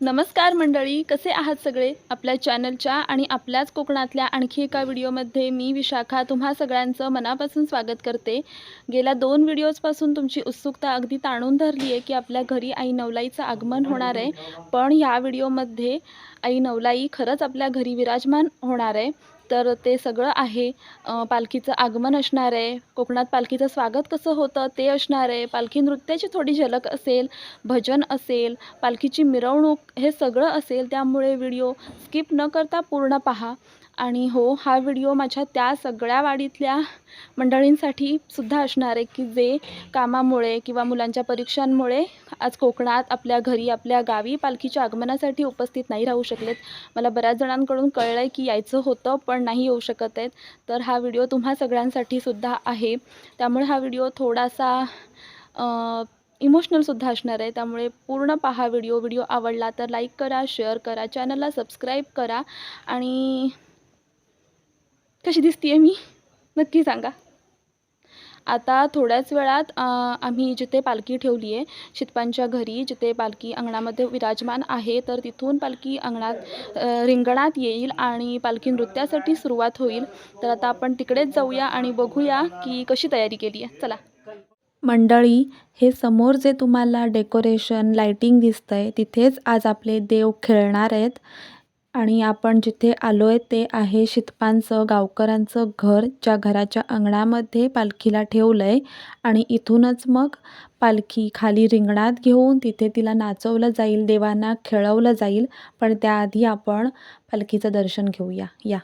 नमस्कार मंडळी कसे आहात सगळे? आपल्या चॅनलच्या आणि आपल्याच कोकणातल्या आणखी एका व्हिडिओमध्ये मी विशाखा तुम्हा सगळ्यांचं मनापासून स्वागत करते. गेल्या दोन व्हिडिओजपासून तुमची उत्सुकता अगदी ताणून धरली आहे की आपल्या घरी आई नवलाईचं आगमन होणार आहे. पण ह्या व्हिडिओमध्ये आई नवलाई खरंच आपल्या घरी विराजमान होणार आहे. तर ते सगळं आहे. पालखीचं आगमन असणार आहे. कोकणात पालखीचं स्वागत कसं होतं ते असणार आहे. पालखी नृत्याची थोडी झलक असेल भजन असेल पालखीची मिरवणूक हे सगळं असेल त्यामुळे व्हिडिओ स्किप न करता पूर्ण पहा. आणि हो हा व्हिडिओ माझ्या त्या सगळ्या वाडीतल्या मंडळींसाठी सुद्धा असणार आहे की जे कामामुळे किंवा मुलांच्या परीक्षांमुळे आज कोकणात आपल्या घरी आपल्या गावी पालखीच्या आगमनासाठी उपस्थित नाही राहू शकलेत. मला बऱ्याच जणांकडून कळलं आहे की यायचं होतं पण नाही येऊ शकत आहेत. तर हा व्हिडिओ तुम्हा सगळ्यांसाठी सुद्धा आहे. त्यामुळे हा व्हिडिओ थोडासा इमोशनलसुद्धा असणार आहे. त्यामुळे पूर्ण पहा व्हिडिओ. व्हिडिओ आवडला तर लाईक करा शेअर करा चॅनलला सबस्क्राईब करा आणि कशी दिसते मी? नक्की सांगा. आता थोड्याच वेळात आम्ही जिथे पालखी ठेवली आहे शितपांच्या घरी जिथे पालखी अंगणामध्ये विराजमान आहे तर तिथून पालखी अंगणात रिंगणात येईल आणि पालखी नृत्यासाठी सुरुवात होईल. तर आता आपण तिकडेच जाऊया आणि बघूया की कशी तयारी केली आहे चला. मंडळी हे समोर जे तुम्हाला डेकोरेशन लाईटिंग दिसतंय तिथेच आज आपले देव खेळणार आहेत. आणि आपण जिथे आलो आहे ते आहे शितपांचं गावकरांचं घर ज्या घराच्या अंगणामध्ये पालखीला ठेवलं आहे आणि इथूनच मग पालखी खाली रिंगणात घेऊन तिथे तिला नाचवलं जाईल देवांना खेळवलं जाईल. पण त्याआधी आपण पालखीचं दर्शन घेऊया. या.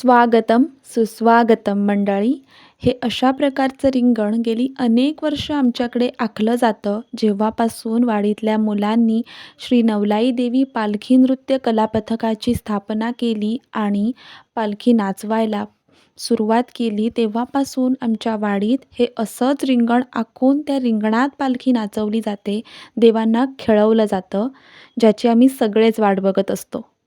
स्वागतम सुस्वागतम मंडळी. हे अशा प्रकारचं रिंगण गेली अनेक वर्ष आमच्याकडे आखलं जातं. जेव्हापासून वाडीतल्या मुलांनी श्री नवलाई देवी पालखी नृत्य कलापथकाची स्थापना केली आणि पालखी नाचवायला सुरुवात केली तेव्हापासून आमच्या वाडीत हे असंच रिंगण आखून त्या रिंगणात पालखी नाचवली जाते देवांना खेळवलं जातं ज्याची आम्ही सगळेच वाट बघत असतो.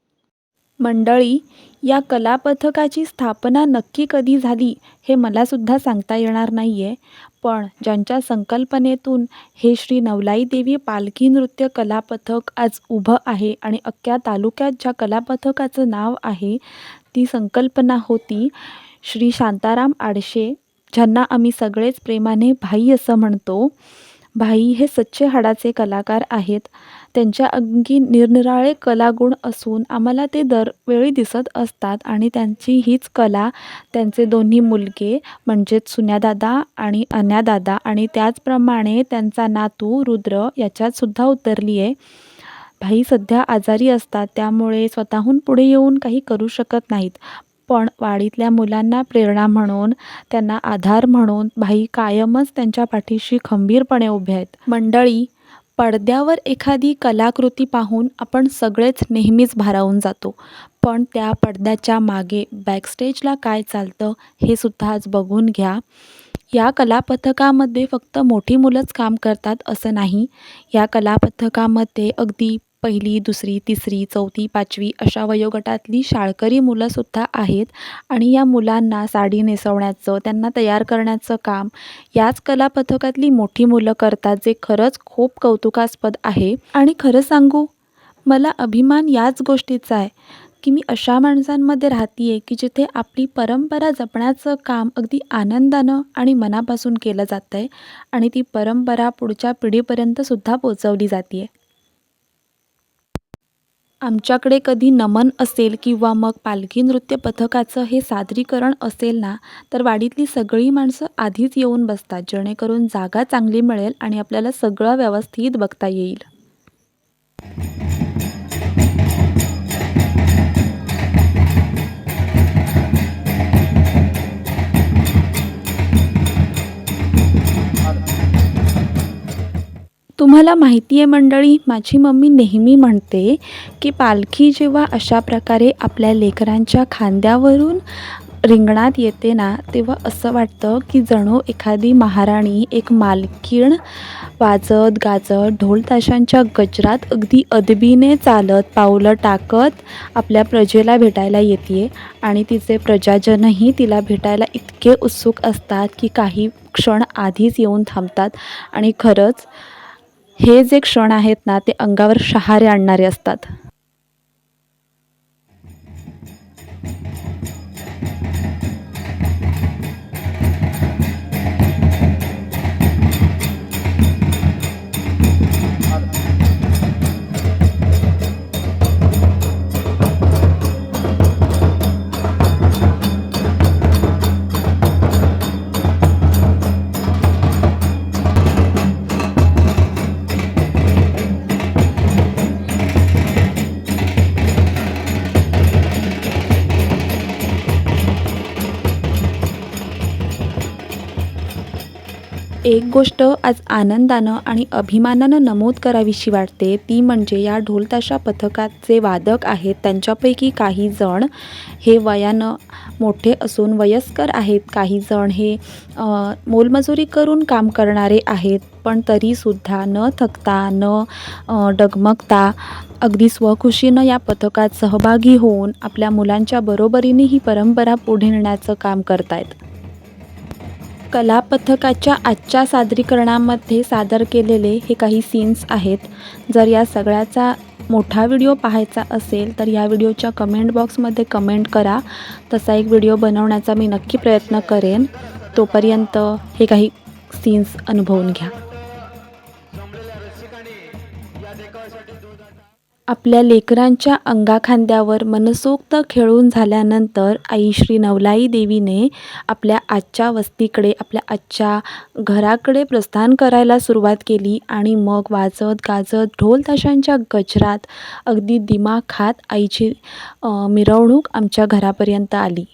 मंडळी या कलापथकाची स्थापना नक्की कधी झाली हे मलासुद्धा सांगता येणार नाही आहे पण ज्यांच्या संकल्पनेतून हे श्री नवलाई देवी पालखी नृत्य कलापथक आज उभं आहे आणि अख्ख्या तालुक्यात ज्या कलापथकाचं नाव आहे ती संकल्पना होती श्री शांताराम आडशे ज्यांना आम्ही सगळेच प्रेमाने भाई असं म्हणतो. भाई हे सच्चे हाडाचे कलाकार आहेत. त्यांच्या अंगी निरनिराळे कलागुण असून आम्हाला ते दरवेळी दिसत असतात आणि त्यांची हीच कला त्यांचे दोन्ही मुलगे म्हणजेच सुन्यादादा आणि अन्यादादा आणि त्याचप्रमाणे त्यांचा नातू रुद्र याच्यातसुद्धा उतरली आहे. भाई सध्या आजारी असतात त्यामुळे स्वतःहून पुढे येऊन काही करू शकत नाहीत. पण वाडीतल्या मुलांना प्रेरणा म्हणून त्यांना आधार म्हणून भाई कायमच त्यांच्या पाठीशी खंबीरपणे उभे आहेत. मंडळी पडद्यावर एखादी कलाकृती पाहून आपण सगळेच नेहमीच भारावून जातो. पण त्या पडद्याच्या मागे बॅकस्टेजला काय चालतं हे सुद्धा आज बघून घ्या. या कलापथकामध्ये फक्त मोठी मुलंच काम करतात असं नाही. या कलापथकामध्ये अगदी पहिली दुसरी तिसरी चौथी पाचवी अशा वयोगटातली शाळकरी मुलंसुद्धा आहेत. आणि या मुलांना साडी नेसवण्याचं त्यांना तयार करण्याचं काम याच कलापथकातली मोठी मुलं करतात जे खरंच खूप कौतुकास्पद आहे. आणि खरं सांगू मला अभिमान याच गोष्टीचा आहे की मी अशा माणसांमध्ये राहते आहे की जिथे आपली परंपरा जपण्याचं काम अगदी आनंदानं आणि मनापासून केलं जातं आहे आणि ती परंपरा पुढच्या पिढीपर्यंतसुद्धा पोचवली जाते आहे आमच्याकडे कधी नमन असेल किंवा मग पालखी नृत्य पथकाचं हे सादरीकरण असेल ना तर वाडीतली सगळी माणसं आधीच येऊन बसतात जेणेकरून जागा चांगली मिळेल आणि आपल्याला सगळं व्यवस्थित बघता येईल. तुम्हाला माहिती आहे मंडळी माझी मम्मी नेहमी म्हणते की पालखी जेव्हा अशा प्रकारे आपल्या लेकरांच्या खांद्यावरून रिंगणात येते ना तेव्हा असं वाटतं की जणू एखादी महाराणी एक मालकीण वाजत गाजत ढोल ताशांच्या गजरात अगदी अदबीने चालत पावलं टाकत आपल्या प्रजेला भेटायला येते आणि तिचे प्रजाजनही तिला भेटायला इतके उत्सुक असतात की काही क्षण आधीच येऊन थांबतात. आणि खरंच हे जे क्षण आहेत ना ते अंगावर शहारे आणणारे असतात. एक गोष्ट आज आनंदानं आणि अभिमानानं नमूद करावीशी वाटते ती म्हणजे या ढोलताशा पथकाचे वादक आहेत. त्यांच्यापैकी काही जण हे वयानं मोठे असून वयस्कर आहेत. काही जण हे मोलमजुरी करून काम करणारे आहेत. पण तरीसुद्धा न थकता न डगमगता अगदी स्वखुशीनं या पथकात सहभागी होऊन आपल्या मुलांच्या बरोबरीने ही परंपरा पुढे नेण्याचं काम करतायत. कला पथकाच्या आजच्या सादरीकरणामध्ये सादर केलेले हे काही सीन्स आहेत. जर या सगळ्याचा मोठा व्हिडिओ पाहायचा असेल तर या व्हिडिओच्या कमेंट बॉक्समध्ये कमेंट करा. तसा एक व्हिडिओ बनवण्याचा मी नक्की प्रयत्न करेन. तोपर्यंत हे काही सीन्स अनुभवून घ्या. आपल्या लेकरांच्या अंगाखांद्यावर मनसोक्त खेळून झाल्यानंतर आई श्री नवलाई देवीने आपल्या आजच्या वस्तीकडे आपल्या आजच्या घराकडे प्रस्थान करायला सुरुवात केली आणि मग वाजत गाजत ढोल ताशांच्या गजरात अगदी दिमाखात आईची मिरवणूक आमच्या घरापर्यंत आली.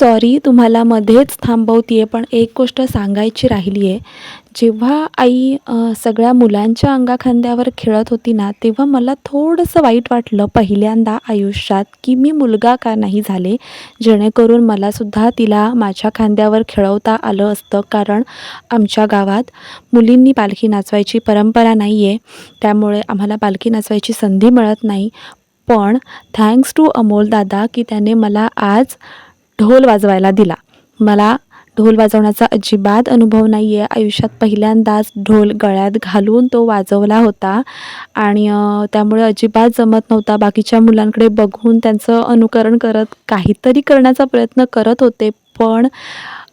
सॉरी तुम्हाला मध्येच थांबवते पण एक गोष्ट सांगायची राहिली आहे जेव्हा आई सगळ्या मुलांच्या अंगाखांद्यावर खेळत होती ना तेव्हा मला थोडंसं वाईट वाटलं पहिल्यांदा आयुष्यात की मी मुलगा का नाही झाले? जेणेकरून मलासुद्धा तिला माझ्या खांद्यावर खेळवता आलं असतं कारण आमच्या गावात मुलींनी पालखी नाचवायची परंपरा नाही आहे त्यामुळे आम्हाला पालखी नाचवायची संधी मिळत नाही. पण थँक्स टू अमोल दादा की त्याने मला आज ढोल वाजवायला दिला. मला ढोल वाजवण्याचा अजिबात अनुभव नाही आहे आयुष्यात पहिल्यांदाच ढोल गळ्यात घालून तो वाजवला होता आणि त्यामुळे अजिबात जमत नव्हता. बाकीच्या मुलांकडे बघून त्यांचं अनुकरण करत काहीतरी करण्याचा प्रयत्न करत होते पण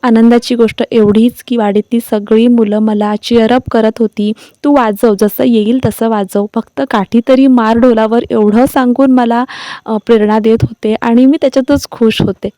आनंदाची गोष्ट एवढीच की वाडीतली सगळी मुलं मला चिअरअप करत होती. तू वाजव जसं येईल तसं वाजव. फक्त काठी तरी मार ढोलावर. एवढं सांगून मला प्रेरणा देत होते आणि मी त्याच्यातच खुश होते.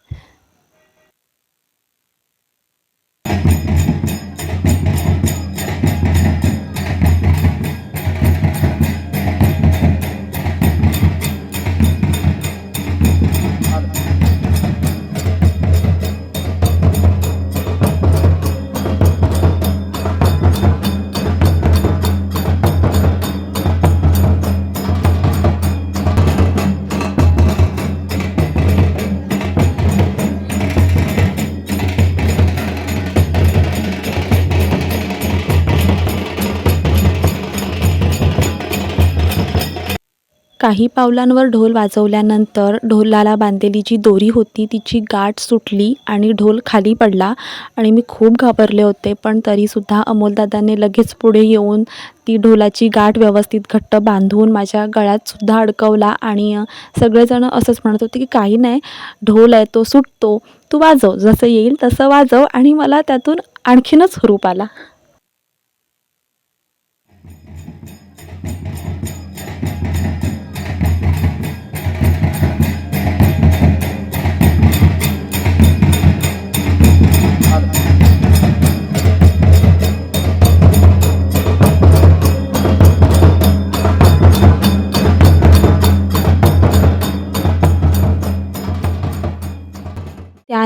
काही पावलांवर ढोल वाजवल्यानंतर ढोलाला बांधलेली जी दोरी होती तिची गाठ सुटली आणि ढोल खाली पडला आणि मी खूप घाबरले होते. पण तरीसुद्धा अमोलदादाने लगेच पुढे येऊन ती ढोलाची गाठ व्यवस्थित घट्ट बांधून माझ्या गळ्यातसुद्धा अडकवला आणि सगळेजणं सगळेजण असंच म्हणत होते की काही नाही ढोल आहे तो सुटतो तू वाजव जसं येईल तसं वाजव आणि मला त्यातून आणखीनच रूप आला.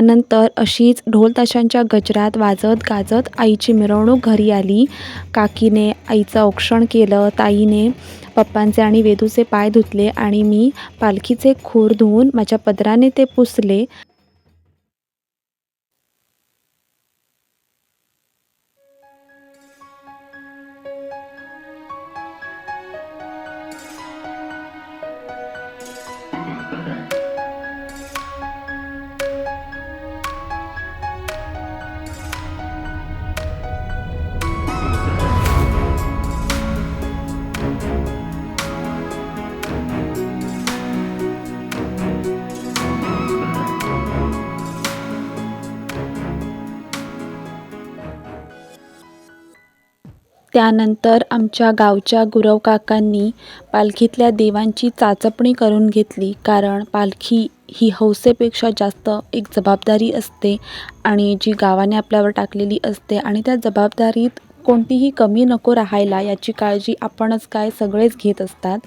त्यानंतर अशीच ढोलताशांच्या गजरात वाजत गाजत आईची मिरवणूक घरी आली. काकीने आईचं औक्षण केलं ताईने पप्पांचे आणि वेदूचे पाय धुतले आणि मी पालखीचे खूर धुवून माझ्या पदराने ते पुसले. त्यानंतर आमच्या गावच्या गुरवकाकांनी पालखीतल्या देवांची चाचपणी करून घेतली. कारण पालखी ही हौसेपेक्षा जास्त एक जबाबदारी असते आणि जी गावाने आपल्यावर टाकलेली असते आणि त्या जबाबदारीत कोणतीही कमी नको राहायला याची काळजी आपणच काय सगळेच घेत असतात.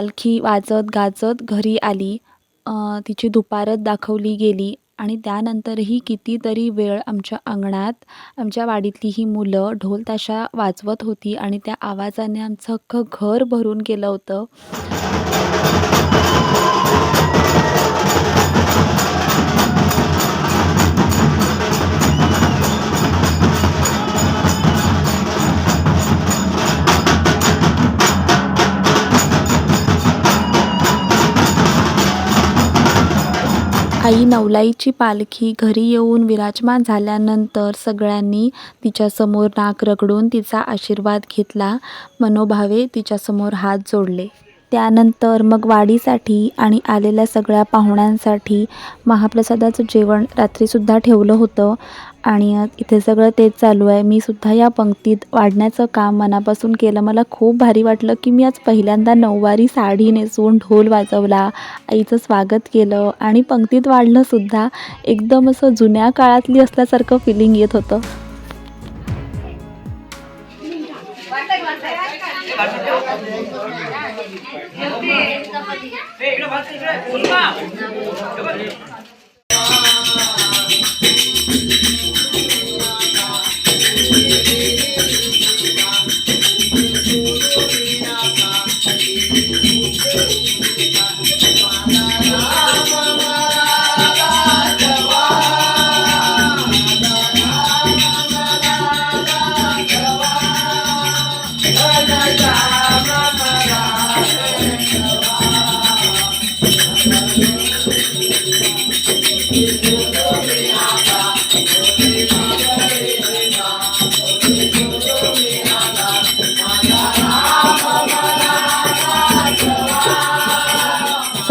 पालखी वाजत गाजत घरी आली. तिची दुपारत दाखवली गेली आणि त्यानंतरही कितीतरी वेळ आमच्या अंगणात आमच्या वाडीतली ही मुलं ढोल ताशा वाजवत होती आणि त्या आवाजाने आमचं अख्खं घर भरून गेलं होतं. आई नवलाईची पालखी घरी येऊन विराजमान झाल्यानंतर सगळ्यांनी तिच्यासमोर नाक रगडून तिचा आशीर्वाद घेतला. मनोभावे तिच्यासमोर हात जोडले. त्यानंतर मग वाडीसाठी आणि आलेल्या सगळ्या पाहुण्यांसाठी महाप्रसादाचं जेवण रात्रीसुद्धा ठेवलं होतं. आणि इथे सगळं तेच चालू आहे. मी सुद्धा या पंक्तीत वाढण्याचं काम मनापासून केलं. मला खूप भारी वाटलं की मी आज पहिल्यांदा नऊवारी साडी नेसून ढोल वाजवला आईचं स्वागत केलं आणि पंक्तीत वाढलं सुद्धा एकदम असं जुन्या काळातली असल्यासारखं फिलिंग येत होतं.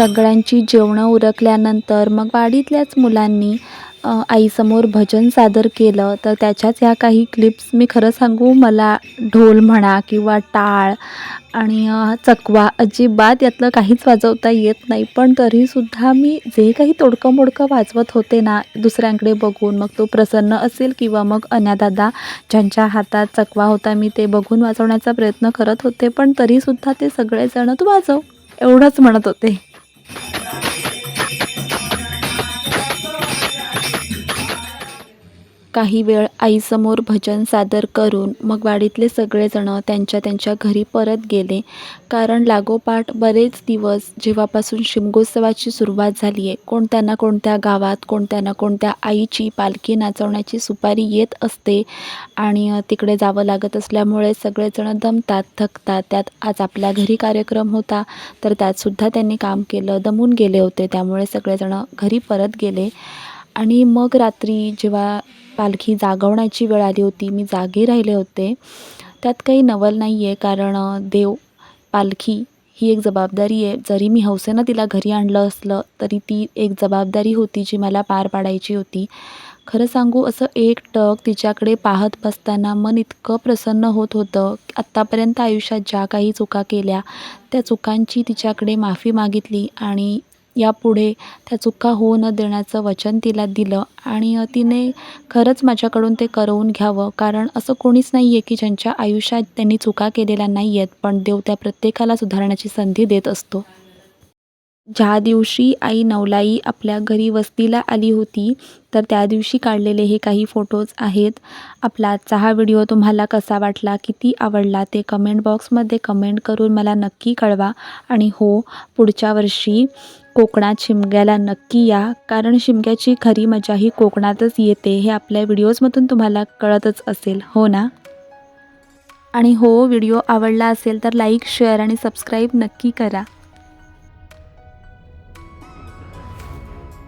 सगळ्यांची जेवणं उरकल्यानंतर मग वाडीतल्याच मुलांनी आईसमोर भजन सादर केलं. तर त्याच्याच ह्या काही क्लिप्स मी खरं सांगू मला ढोल म्हणा किंवा टाळ आणि चकवा अजिबात यातलं काहीच वाजवता येत नाही. पण तरीसुद्धा मी जे काही तोडकं मोडकं वाजवत होते ना दुसऱ्यांकडे बघून मग तो प्रसन्न असेल किंवा मग अन्यादादा ज्यांच्या हातात चकवा होता मी ते बघून वाजवण्याचा प्रयत्न करत होते. पण तरीसुद्धा ते सगळेजण तू वाजव एवढंच म्हणत होते. Thank you. काही वेळ आईसमोर भजन सादर करून मग वाडीतले सगळेजणं त्यांच्या त्यांच्या घरी परत गेले. कारण लागोपाठ बरेच दिवस जेव्हापासून शिमगोत्सवाची सुरुवात झाली आहे कोणत्या ना कोणत्या गावात कोणत्या ना कोणत्या आईची पालखी नाचवण्याची सुपारी येत असते आणि तिकडे जावं लागत असल्यामुळे सगळेजणं दमतात थकतात. त्यात आज आपल्या घरी कार्यक्रम होता तर त्यातसुद्धा त्यांनी काम केलं दमून गेले होते. त्यामुळे सगळेजण घरी परत गेले. आणि मग रात्री जेव्हा पालखी जागवण्याची वेळ आली होती. मी जागे राहिले होते. त्यात काही नवल नाही आहे कारण देव पालखी ही एक जबाबदारी आहे. जरी मी हौसेनं तिला घरी आणलं असलं तरी ती एक जबाबदारी होती जी मला पार पाडायची होती. खरं सांगू असं एकटक तिच्याकडे पाहत बसताना मन इतकं प्रसन्न होत होतं आत्तापर्यंत आयुष्यात ज्या काही चुका केल्या त्या चुकांची तिच्याकडे माफी मागितली आणि यापुढे त्या चुका होऊ न देण्याचं वचन तिला दिलं आणि तिने खरंच माझ्याकडून ते करवून घ्यावं. कारण असं कोणीच नाही आहे की ज्यांच्या आयुष्यात त्यांनी चुका केलेल्या नाही आहेत पण देव त्या प्रत्येकाला सुधारण्याची संधी देत असतो. ज्या दिवशी आई नवलाई आपल्या घरी वस्तीला आली होती तर त्या दिवशी काढलेले हे काही फोटोज आहेत. आपला आजचा हा व्हिडिओ तुम्हाला कसा वाटला किती आवडला ते कमेंट बॉक्समध्ये कमेंट करून मला नक्की कळवा. आणि हो पुढच्या वर्षी कोकणात शिमग्याला नक्की या कारण शिमग्याची खरी मजा ही कोकणातच येते हे आपल्या व्हिडिओजमधून तुम्हाला कळतच असेल हो ना? आणि हो व्हिडिओ आवडला असेल तर लाईक शेअर आणि सबस्क्राईब नक्की करा.